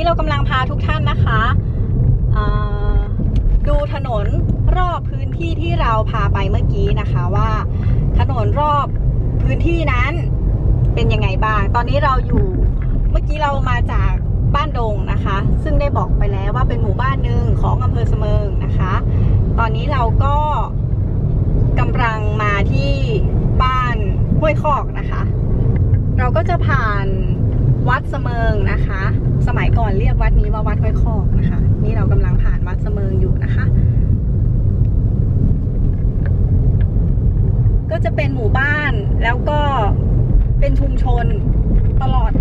นี้เรากำลังพาทุกท่านนะคะดูถนนรอบพื้นที่ที่เราพาไปเมื่อกี้นะคะว่าถนนรอบพื้นที่นั้นเป็นยังไงบ้าง ตอนนี้เราอยู่เมื่อกี้เรามาจากบ้านดงนะคะ ซึ่งได้บอกไปแล้วว่าเป็นหมู่บ้านหนึ่งของอำเภอเสมิงนะคะ ตอนนี้เราก็กำลังมาที่บ้านห้วยคอกนะคะ เราก็จะผ่าน วัดเสมิงนะคะ สมัยก่อนเรียกวัดนี้ว่าวัดห้วยคอกนะคะ นี่เรากำลังผ่านวัดเสมิงอยู่นะคะ ก็จะเป็นหมู่บ้านแล้วก็เป็นชุมชนตลอด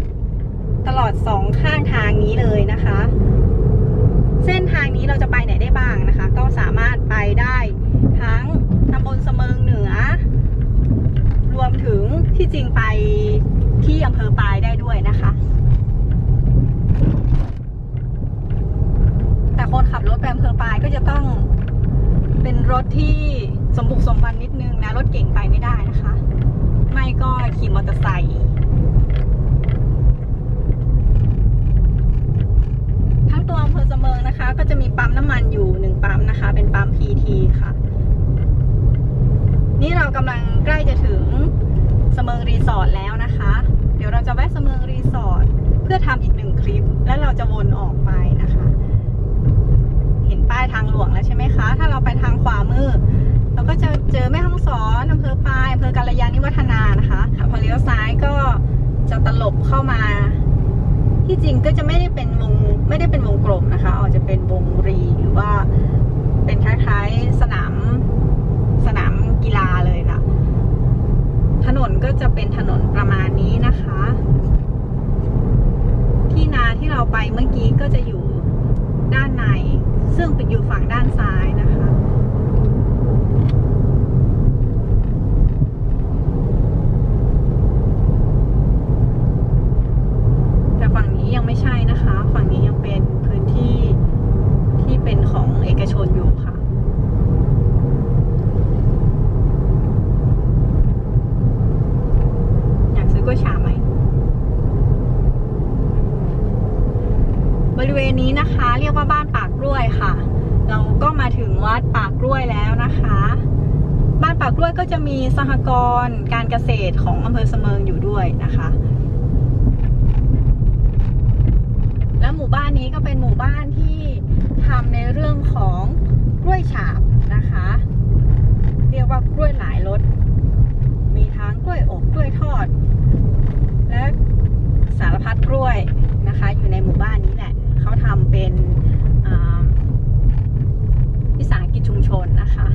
ตลอดสองข้างทางนี้เลยนะคะ เส้นทางนี้เราจะไปไหนได้บ้างนะคะ ก็สามารถไปได้ทั้งตำบลเสมิงเหนือ รวมถึงที่จริงไป ที่อำเภอปายได้ด้วยนะคะ แต่คนขับรถไปอำเภอปายก็จะต้องเป็นรถที่สมบุกสมบันนิดนึงนะ รถเก่งไปไม่ได้นะคะ ไม่ก็ขี่มอเตอร์ไซค์ทั้งตัวอำเภอเสมิงนะคะ ก็จะมีปั๊มน้ำมันอยู่หนึ่งปั๊มนะคะ เป็นปั๊ม PT ค่ะ นี่เรากำลังใกล้จะถึงเสมิงรีสอร์ทแล้วนะคะ เดี๋ยวเราจะแวะเสมิงรีสอร์ทเพื่อทำอีกหนึ่งคลิป แล้วเราจะวนออกไปนะคะ เห็นป้ายทางหลวงแล้วใช่ไหมคะ ถ้าเราไปทางขวามือ เราก็จะเจอแม่ห้องสอนอำเภอปายอำเภอกาลยานิวัฒนานะคะพอเลี้ยวซ้ายก็จะตลบเข้ามา ที่จริงก็จะไม่ได้เป็นวงไม่ได้เป็นวงกลมนะคะอาจจะเป็นวงรีหรือว่าเป็นคล้ายๆสนามสนามกีฬาเลยค่ะ ถนนก็จะเป็นถนนประมาณนี้นะคะ ที่นาที่เราไปเมื่อกี้ก็จะอยู่ด้านใน ซึ่งเป็นอยู่ฝั่งด้านซ้ายนะคะ แต่ฝั่งนี้ยังไม่ใช่นะคะ ฝั่งนี้ยังเป็นพื้นที่ที่เป็นของเอกชนอยู่ค่ะ อยากซื้อกล้วยฉาบไหม บริเวณนี้นะคะ เรียกว่าบ้านปากกล้วยค่ะ เราก็มา ถึงวัดปากกล้วยแล้วนะคะ บ้านปากกล้วยก็จะมีสหกรณ์การเกษตรของอำเภอเสมิงอยู่ด้วยนะคะ และหมู่บ้านนี้ก็เป็นหมู่บ้านที่ทำในเรื่องของกล้วยฉาบนะคะ เรียกว่ากล้วยหลายรสมีทั้งกล้วยอบกล้วยทอด และสารพัดกล้วยนะคะ อยู่ในหมู่บ้านนี้แหละเขาทำเป็นอ่าวิสาหกิจชุมชนนะคะ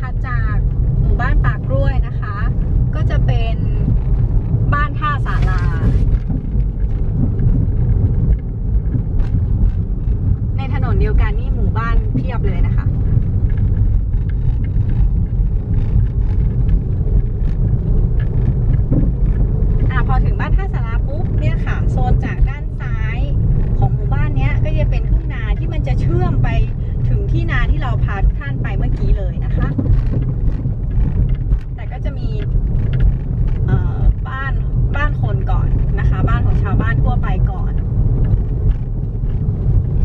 ถัดจากหมู่บ้านปากกล้วยนะคะ ก็จะเป็นบ้านท่าสารา ในถนนเดียวกันนี่หมู่บ้านเพียบเลยนะคะ อะพอถึงบ้านท่าสาราปุ๊บเนี่ยค่ะ โซนจากด้านซ้ายของหมู่บ้านเนี้ยก็จะเป็นทุ่งนาที่มันจะเชื่อมไปถึงที่นาที่เราพาทุกท่านไปเมื่อกี้เลยนะคะ แต่ก็จะมีเอ่อบ้านบ้านคนก่อนนะคะ บ้านของชาวบ้านทั่วไปก่อน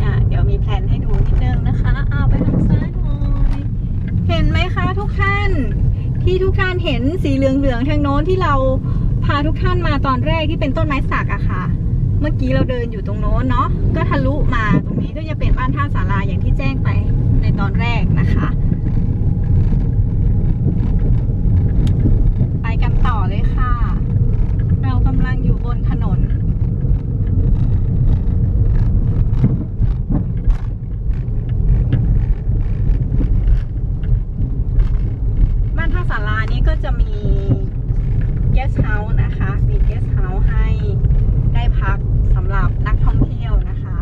อะเดี๋ยวมีแผนให้ดูนิดนึงนะคะเอาไปทางซ้ายหน่อยเห็นไหมคะทุกท่าน ที่ทุกท่านเห็น สีเหลืองๆทางโน้นที่เราพาทุกท่านมาตอนแรกที่เป็นต้นไม้สักอะค่ะ เมื่อกี้เราเดินอยู่ตรงโน้นเนาะก็ทะลุมาตรงนี้ก็จะเป็นบ้านท่าสาราอย่างที่แจ้งไปในตอนแรกนะคะ ไปกันต่อเลยค่ะ เรากำลังอยู่บนถนน บ้านท่าสารานี้ก็จะมี เกสเฮาส์นะคะ มีเกสเฮาส์ให้ได้พักสำหรับนักท่องเที่ยวนะคะ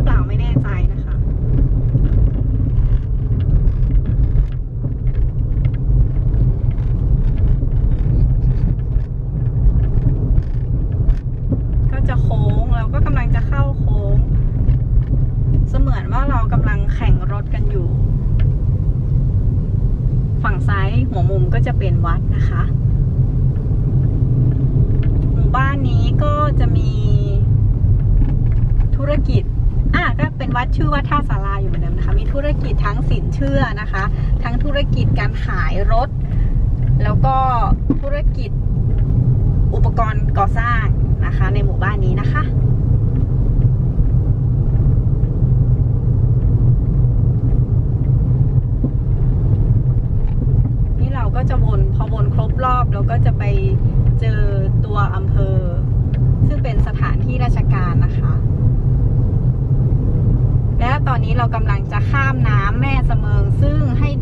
ือเปล่าไม่แน่ใจนะคะ ก็จะโค้งเราก็กำลังจะเข้าโค้ง เสมือนว่าเรากำลังแข่งรถกันอยู่ ฝั่งซ้ายหัวมุมก็จะเป็นวัดนะคะหมู่บ้านนี้ก็จะมีธุรกิจ วัดชื่อว่าท่าสาราอยู่เหมือนเดิมนะคะ มีธุรกิจทั้งสินเชื่อนะคะ ทั้งธุรกิจการขายรถ แล้วก็ธุรกิจอุปกรณ์ก่อสร้างนะคะ ในหมู่บ้านนี้นะคะ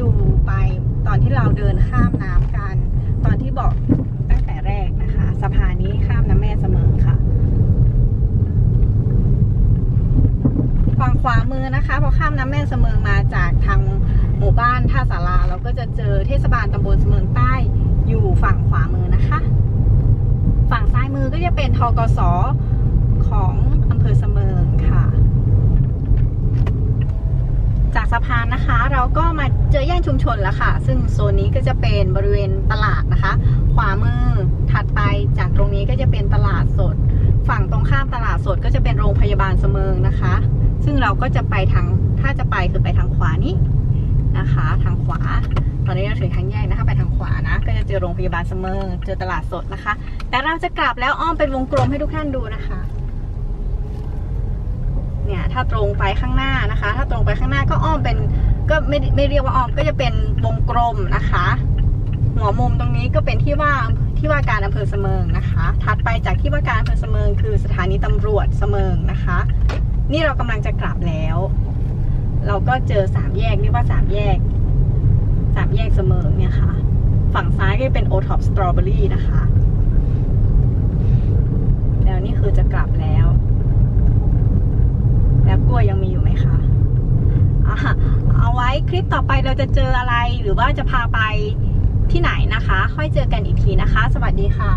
ดูไปตอนที่เราเดินข้ามน้ำกัน ตอนที่บอกตั้งแต่แรกนะคะสะพานนี้ข้ามน้ำแม่เสมิงค่ะฝั่งขวามือนะคะพอข้ามน้ำแม่เสมิงมาจากทางหมู่บ้านท่าสาราเราก็จะเจอเทศบาลตำบลเสมิงใต้อยู่ฝั่งขวามือนะคะ ฝั่งซ้ายมือก็จะเป็นทกสของอำเภอเสมิงค่ะ จากสะพานนะคะ เราก็มาเจอย่า นแล้วค่ะ ซึ่งโซนนี้ก็จะเป็นบริเวณตลาดนะคะ ขวามือถัดไปจากตรงนี้ก็จะเป็นตลาดสด ฝั่งตรงข้ามตลาดสดก็จะเป็นโรงพยาบาลเสมิงนะคะ ซึ่งเราก็จะไปทางถ้าจะไปคือไปทางขวานี้นะคะ ทางขวา ตอนนี้เราถึงทางแยกนะคะ ไปทางขวานะ ก็จะเจอโรงพยาบาลเสมิงเจอตลาดสดนะคะ แต่เราจะกลับแล้วอ้อมเป็นวงกลมให้ทุกท่านดูนะคะเนี่ยถ้าตรงไปข้างหน้านะคะ ถ้าตรงไปข้างหน้าก็อ้อมเป็น ก็ไม่ไม่เรียกว่าออมก็จะเป็นวงกลมนะคะ หัวมุมตรงนี้ก็เป็นที่ว่าที่ว่าการอำเภอเสมิงนะคะ ถัดไปจากที่ว่าการอำเภอเสมิงคือสถานีตำรวจเสมิงนะคะ นี่เรากำลังจะกลับแล้ว เราก็เจอสามแยกเรียกว่าสามแยกสามแยกเสมิงเนี่ยค่ะ ฝั่งซ้ายก็เป็นโอท็อปสตรอเบอรี่นะคะ แล้วนี่คือจะกลับแล้ว แล้วกล้วยยังมีอยู่ไหมคะอะเอาไว้ คลิปต่อไปเราจะเจออะไรหรือว่าจะพาไปที่ไหนนะคะ ค่อยเจอกันอีกทีนะคะ สวัสดีค่ะ